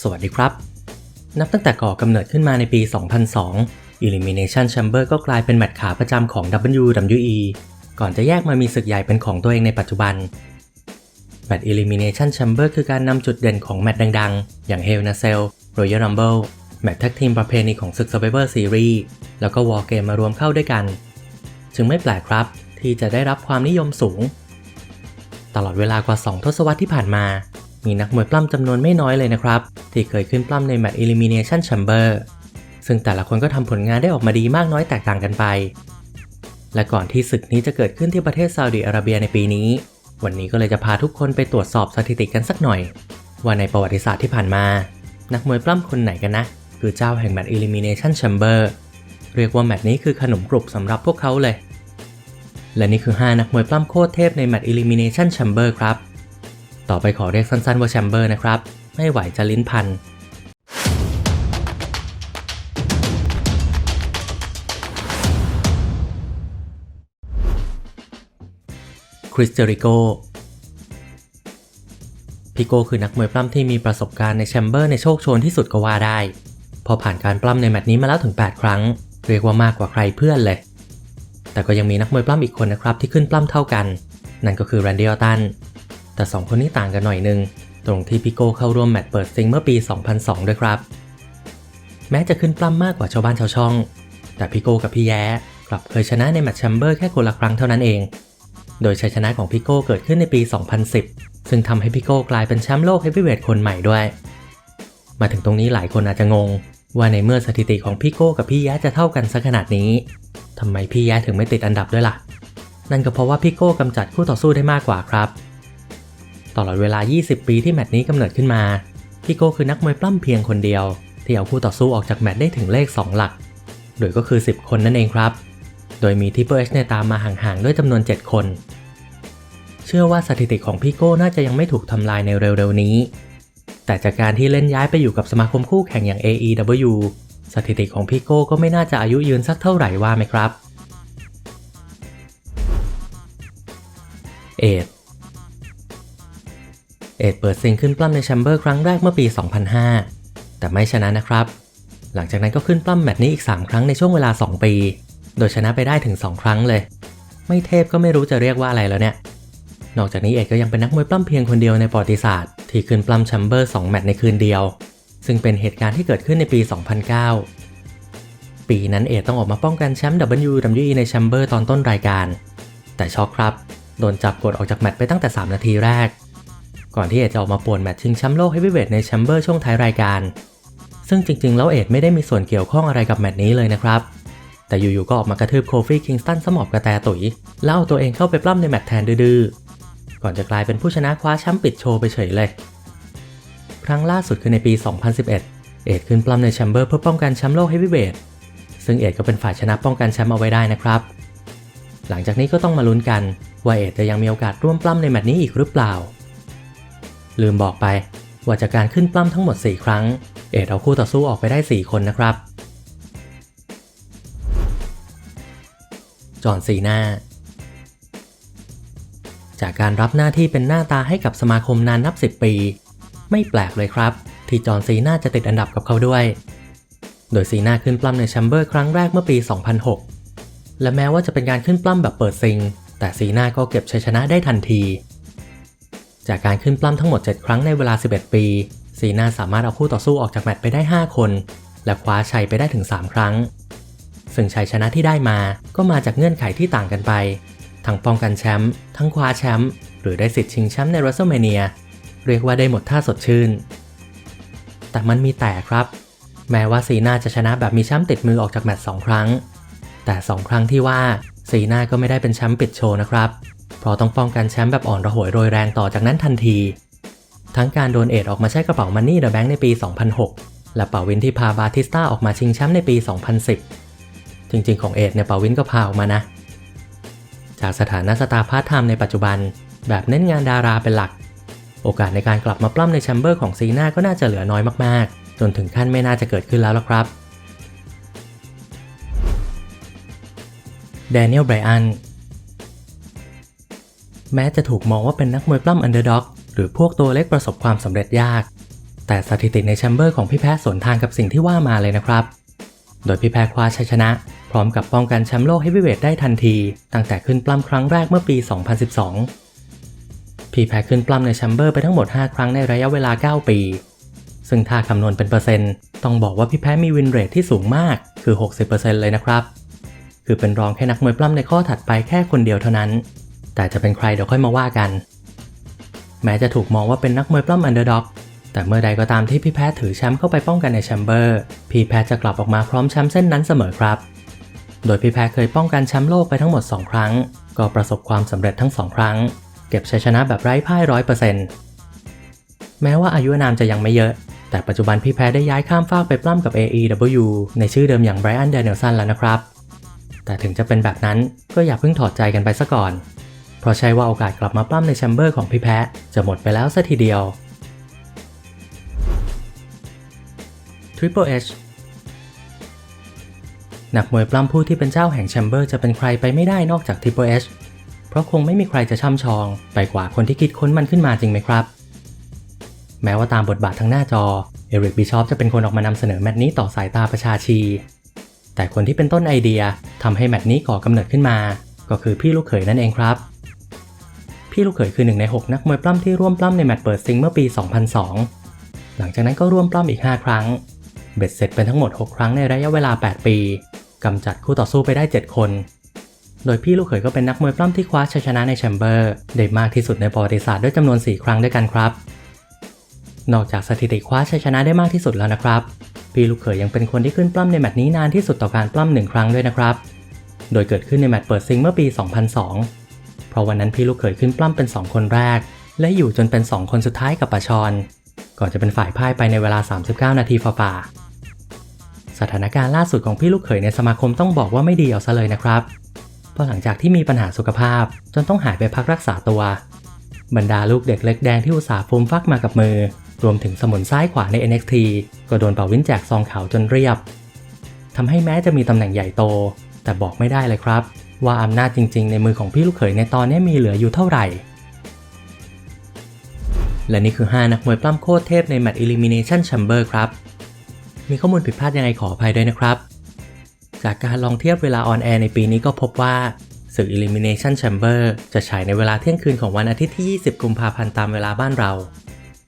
สวัสดีครับ นับตั้งแต่ก่อกำเนิดขึ้นมาในปี 2002 Elimination Chamber ก็กลายเป็นแมตช์ขาประจำของ WWE ก่อนจะแยกมามีศึกใหญ่เป็นของตัวเองในปัจจุบันแมตช์ Elimination Chamber คือการนำจุดเด่นของแมตช์ดังๆ อย่าง Hell in a Cell Royal Rumble แมตช์แท็กทีมประเพณีของศึก Survivor Series แล้วก็ War Game มารวมเข้าด้วยกัน จึงไม่แปลกครับ ที่จะได้รับความนิยมสูง ตลอดเวลากว่า 2 ทศวรรษที่ผ่านมา มีนักมวยปล้ำจำนวนไม่น้อยเลยนะครับ ที่เคยขึ้นปล้ำในแมตช์ Elimination Chamber ซึ่งแต่ละคนก็ทำผลงานได้ออกมาดีมากน้อยแตกต่างกันไป และก่อนที่ศึกนี้จะเกิดขึ้นที่ประเทศซาอุดิอาระเบียในปีนี้ วันนี้ก็เลยจะพาทุกคนไปตรวจสอบสถิติกันสักหน่อย ว่าในประวัติศาสตร์ที่ผ่านมา นักมวยปล้ำคนไหนกันนะ คือเจ้าแห่งแมตช์ Elimination Chamber เรียกว่าแมตช์นี้คือขนมกรุบสำหรับพวกเขาเลย และนี่คือ 5 นักมวยปล้ำโคตรเทพในแมตช์ Elimination Chamber ครับ ต่อไปขอเรียกสั้นๆว่า Chamber นะครับ ไม่ไหวจะลิ้นพันคริสเจริโกพี่โกคือนักมวยปล้ำที่มีประสบการณ์ในแชมเบอร์ในโชคโชนที่สุดก็ว่าได้ พอผ่านการปล้ำในแมตช์นี้มาแล้วถึง 8 ครั้ง เรียกว่ามากกว่าใครเพื่อนเลย แต่ก็ยังมีนักมวยปล้ำอีกคนนะครับที่ขึ้นปล้ำเท่ากัน นั่นก็คือแรนดี้ออตัน แต่ 2 คนนี้ต่างกันหน่อยนึง ตรงที่พี่โก้เข้าร่วมแมตช์เปิดซิงเมื่อปี 2002 ด้วยครับ แม้จะขึ้นปล้ำมากกว่าชาวบ้านชาวช่อง แต่พี่โก้กับพี่แย้กลับเคยชนะในแมตช์แชมเบอร์แค่คนละครั้งเท่านั้นเอง โดยชัยชนะของพี่โก้เกิดขึ้นในปี 2010 ซึ่งทำให้พี่โก้กลายเป็นแชมป์โลกเฮฟวีเวทคนใหม่ด้วย มาถึงตรงนี้หลายคนอาจจะงง ว่าในเมื่อสถิติของพี่โก้กับพี่แย้จะเท่ากันซะขนาดนี้ทำไมพี่แย้ถึงไม่ติดอันดับด้วยล่ะ นั่นก็เพราะว่าพี่โก้กำจัดคู่ต่อสู้ได้มากกว่าครับ ตลอดเวลา 20 ปีที่แมตช์นี้กำเนิดขึ้นมา พี่โก้คือนักมวยปล้ำเพียงคนเดียว ที่เอาคู่ต่อสู้ออกจากแมตช์ได้ถึงเลข 2 หลัก โดยก็คือ 10 คนนั่นเองครับ โดยมีทิปเปอร์เอชเนี่ยตามมาห่างๆด้วยจำนวน 7 คน เชื่อว่าสถิติของพี่โก้น่าจะยังไม่ถูกทำลายในเร็วๆนี้ แต่จากการที่เล่นย้ายไปอยู่กับสมาคมคู่แข่งอย่าง AEW สถิติของพี่โก้ก็ไม่น่าจะอายุยืนสักเท่าไหร่ว่าไหมครับเอ็ด เอ็ดเปิดซิงขึ้นปล้ำในแชมเบอร์ครั้งแรกเมื่อปี 2005 แต่ไม่ชนะนะครับ หลังจากนั้นก็ขึ้นปล้ำแมตช์นี้อีก 3 ครั้งในช่วงเวลา 2 ปี โดยชนะไปได้ถึง 2 ครั้งเลย ไม่เทพก็ไม่รู้จะเรียกว่าอะไรแล้วเนี่ย นอกจากนี้เอ็ดก็ยังเป็นนักมวยปล้ำเพียงคนเดียวในประวัติศาสตร์ที่ขึ้นปล้ำแชมเบอร์2แมตช์ในคืนเดียว ซึ่งเป็นเหตุการณ์ที่เกิดขึ้นในปี 2009 ปีนั้นเอ็ดต้องออกมาป้องกันแชมป์ WWE ในแชมเบอร์ตอนต้นรายการ แต่ช็อกครับ โดนจับกดออกจากแมตช์ไปตั้งแต่ 3 นาทีแรก ก่อนที่เอ็ดจะออกมาป่วนแมตช์ชิงแชมป์โลกเฮฟวีเวทในแชมเบอร์ช่วงท้ายรายการ ซึ่งจริงๆ แล้วเอ็ดไม่ได้มีส่วนเกี่ยวข้องอะไรกับแมตช์นี้เลยนะครับ แต่อยู่ๆ ก็ออกมากระทืบโคฟี่คิงสตันสมอบกระแตตุ๋ยแล้วเอาตัวเองเข้าไปปล้ำในแมตช์แทนดื้อๆ ก่อนจะกลายเป็นผู้ชนะคว้าแชมป์ปิดโชว์ไปเฉยเลย ครั้งล่าสุดคือในปี 2011 เอ็ดขึ้นปล้ำในแชมเบอร์เพื่อป้องกันแชมป์โลกเฮฟวีเวทซึ่งเอ็ดก็เป็นฝ่ายชนะป้องกันแชมป์เอาไว้ได้นะครับ หลังจากนี้ก็ต้องมาลุ้นกันว่าเอ็ดจะยังมีโอกาสร่วมปล้ำในแมตช์นี้อีกหรือเปล่า ลืมบอกไป ว่าจากการขึ้นปล้ำทั้งหมด 4 ครั้ง เอ็ดเอาคู่ต่อสู้ออกไปได้ 4 คนนะครับ จอห์นซีนาจากการรับหน้าที่เป็นหน้าตาให้กับสมาคมนานนับ 10 ปี ไม่แปลกเลยครับ ที่จอห์นซีนาจะติดอันดับกับเขาด้วย โดยซีนาขึ้นปล้ำในแชมเบอร์ครั้งแรกเมื่อปี 2006 และแม้ว่าจะเป็นการขึ้นปล้ำแบบเปิดซิง แต่ซีนาก็เก็บชัยชนะได้ทันที จากการขึ้นปล้ำทั้งหมด 7 ครั้งในเวลา 11 ปี ซีนาสามารถเอาคู่ต่อสู้ออกจากแมตช์ไปได้ 5 คน และคว้าชัยไปได้ถึง 3 ครั้ง ซึ่งชัยชนะที่ได้มาก็มาจากเงื่อนไขที่ต่างกันไป ทั้งป้องกันแชมป์ทั้งคว้าแชมป์หรือได้สิทธิ์ชิงแชมป์ใน WrestleMania เรียกว่าได้หมดท่าสดชื่น แต่มันมีแต่ครับ แม้ว่าซีนาจะชนะแบบมีแชมป์ติดมือออกจากแมตช์2ครั้ง แต่ 2 ครั้งที่ว่าซีนาก็ไม่ได้เป็นแชมป์ปิดโชว์นะครับ เพราะต้องป้องกันแชมป์แบบอ่อนระหวยโรยแรงต่อจากนั้นทันที ทั้งการโดนเอ็ดออกมาใช้กระเป๋ามันนี่เดอะแบงค์ในปี 2006 และเป่าวินที่พาบาติสตาออกมาชิงแชมป์ในปี 2010 จริงๆ ของเอ็ดเนี่ยเป่าวินก็พาออกมานะ จากสถานะสตาร์พาร์ทไทม์ในปัจจุบัน แบบเน้นงานดาราเป็นหลัก โอกาสในการกลับมาปล้ำในแชมเบอร์ของซีนาก็น่าจะเหลือน้อยมากๆ จนถึงขั้นไม่น่าจะเกิดขึ้นแล้วละครับแดเนียลไบรอัน แม้จะถูกมองว่าเป็นนักมวยปล้ำอันเดอร์ด็อก หรือพวกตัวเล็กประสบความสำเร็จยาก แต่สถิติในแชมเบอร์ของพี่แพ้สวนทางกับสิ่งที่ว่ามาเลยนะครับ โดยพี่แพ้คว้าชัยชนะ พร้อมกับป้องกันแชมป์โลกเฮฟวีเวทได้ทันที ตั้งแต่ขึ้นปล้ำครั้งแรกเมื่อปี 2012 พี่แพ้ขึ้นปล้ำในแชมเบอร์ไปทั้งหมด 5 ครั้งในระยะเวลา 9 ปี ซึ่งถ้าคำนวณเป็นเปอร์เซ็นต์ต้องบอกว่าพี่แพ้มีวินเรทที่สูงมากคือ 60%เลยนะครับ คือเป็นรองแค่นักมวยปล้ำในข้อถัดไปแค่คนเดียวเท่านั้น แต่จะเป็นใครเดี๋ยวค่อยมาว่ากัน แม้จะถูกมองว่าเป็นนักมวยปล้ำอันเดอร์ด็อก แต่เมื่อใดก็ตามที่พี่แพ้ถือแชมป์เข้าไปป้องกันในแชมเบอร์ พี่แพ้จะกลับออกมาพร้อมแชมป์เส้นนั้นเสมอครับ โดยพี่แพ้เคยป้องกันแชมป์โลกไปทั้งหมด 2 ครั้ง ก็ประสบความสำเร็จทั้ง 2 ครั้ง เก็บชัยชนะแบบไร้พ่ายร้อยเปอร์เซ็นต์แม้ว่าอายุนามจะยังไม่เยอะ แต่ปัจจุบันพี่แพ้ได้ย้ายข้ามฟากไปปล้ำกับ AEW ในชื่อเดิมอย่างไบรอันเดนเนลสันแล้วนะครับ แต่ถึงจะเป็นแบบนั้นก็อย่าเพิ่งถอดใจกันไปซะก่อน เพราะใช่ว่าโอกาสกลับมาปล้ำในแชมเบอร์ของพี่แพ้จะหมดไปแล้วซะทีเดียว Triple H นักมวยปล้ำผู้ที่เป็นเจ้าแห่งแชมเบอร์จะเป็นใครไปไม่ได้นอกจาก Triple H เพราะคงไม่มีใครจะช่ำชอง ไปกว่าคนที่คิดค้นมันขึ้นมาจริงไหมครับ แม้ว่าตามบทบาททางหน้าจอ เอริกบิชอปจะเป็นคนออกมานำเสนอแมตช์นี้ต่อสายตาประชาชี แต่คนที่เป็นต้นไอเดียทำให้แมตช์นี้ก่อกำเนิดขึ้นมา ก็คือพี่ลูกเขยนั่นเองครับ พี่ลูกเขยคือหนึ่งใน 6 นักมวยปล้ำที่ร่วมปล้ำในแมตช์เปิดซิงเมื่อปี 2002 หลังจากนั้นก็ร่วมปล้ำอีก 5 ครั้ง เบ็ดเสร็จเป็นทั้งหมด 6 ครั้งในระยะเวลา 8 ปีกำจัดคู่ต่อสู้ไปได้ 7 คน โดยพี่ลูกเขยก็เป็นนักมวยปล้ำที่คว้าชัยชนะในแชมเบอร์ได้มากที่สุดในประวัติศาสตร์ด้วยจำนวน 4 ครั้งด้วยกันครับ นอกจากสถิติคว้าชัยชนะได้มากที่สุดแล้วนะครับ พี่ลูกเขยยังเป็นคนที่ขึ้นปล้ำในแมตช์นี้นานที่สุดต่อการปล้ำหนึ่งครั้งด้วยนะครับ โดยเกิดขึ้นในแมตช์เปิดซิงเมื่อปี 2002 เพราะวันนั้นพี่ลูกเขยขึ้นปล้ำเป็น 2 คนแรก และอยู่จนเป็น 2 คนสุดท้ายกับปะชอน ก่อนจะเป็นฝ่ายพ่ายไปในเวลา 39 นาทีฝ่าๆสถานการณ์ล่าสุดของพี่ลูกเขยในสมาคมต้องบอกว่าไม่ดีเอาซะเลยนะครับ เพราะหลังจากที่มีปัญหาสุขภาพ จนต้องหายไปพักรักษาตัว บรรดาลูกเด็กเล็กแดงที่อุตส่าห์ฟูมฟักมากับมือ รวมถึงสมุนซ้ายขวาใน NXT ก็โดนเป่าวินแจกซองขาวจนเรียบทำให้แม้จะมีตำแหน่งใหญ่โต แต่บอกไม่ได้เลยครับ ว่าอำนาจจริงๆ ในมือของพี่ลูกเขยในตอนนี้มีเหลืออยู่เท่าไหร่ และนี่คือ 5 นักมวยปล้ำโคตรเทพในแมตช์ Elimination Chamber ครับ มีข้อมูลผิดพลาดยังไงขออภัยด้วยนะครับ จากการลองเทียบเวลาออนแอร์ในปีนี้ก็พบว่าศึก Elimination Chamber จะฉายในเวลาเที่ยงคืนของวันอาทิตย์ที่ 20 กุมภาพันธ์ตามเวลาบ้านเรา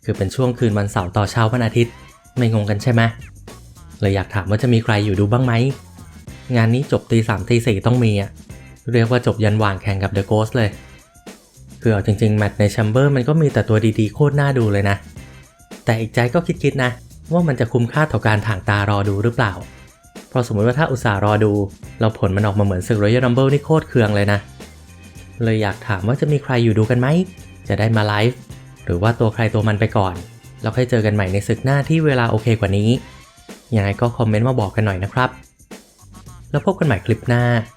คือเป็นช่วงคืนวันเสาร์ต่อเช้าวันอาทิตย์ ไม่งงกันใช่ไหมเลยอยากถามว่าจะมีใครอยู่ดูบ้างไหม งานนี้จบตีสามตีสี่ต้องมีอะ เรียกว่าจบยันหว่างแข่งกับ The Ghost เลย คือเอาจริงๆ แมตช์ในแชมเบอร์มันก็มีแต่ตัวดีๆ โคตรน่าดูเลยนะ แต่อีกใจก็คิดๆนะ ว่ามันจะคุ้มค่าต่อการถ่างตารอดูหรือเปล่า เพราะสมมติว่าถ้าอุตส่าห์รอดู เราผลมันออกมาเหมือนศึก Royal Rumble นี่โคตรเคืองเลยนะ เลยอยากถามว่าจะมีใครอยู่ดูกันไหม จะได้มาไลฟ์หรือว่าตัวใครตัวมันไปก่อน แล้วค่อยเจอกันใหม่ในศึกหน้าที่เวลาโอเคกว่านี้ยังไงก็คอมเมนต์มาบอกกันหน่อยนะครับ แล้วพบกันใหม่คลิปหน้า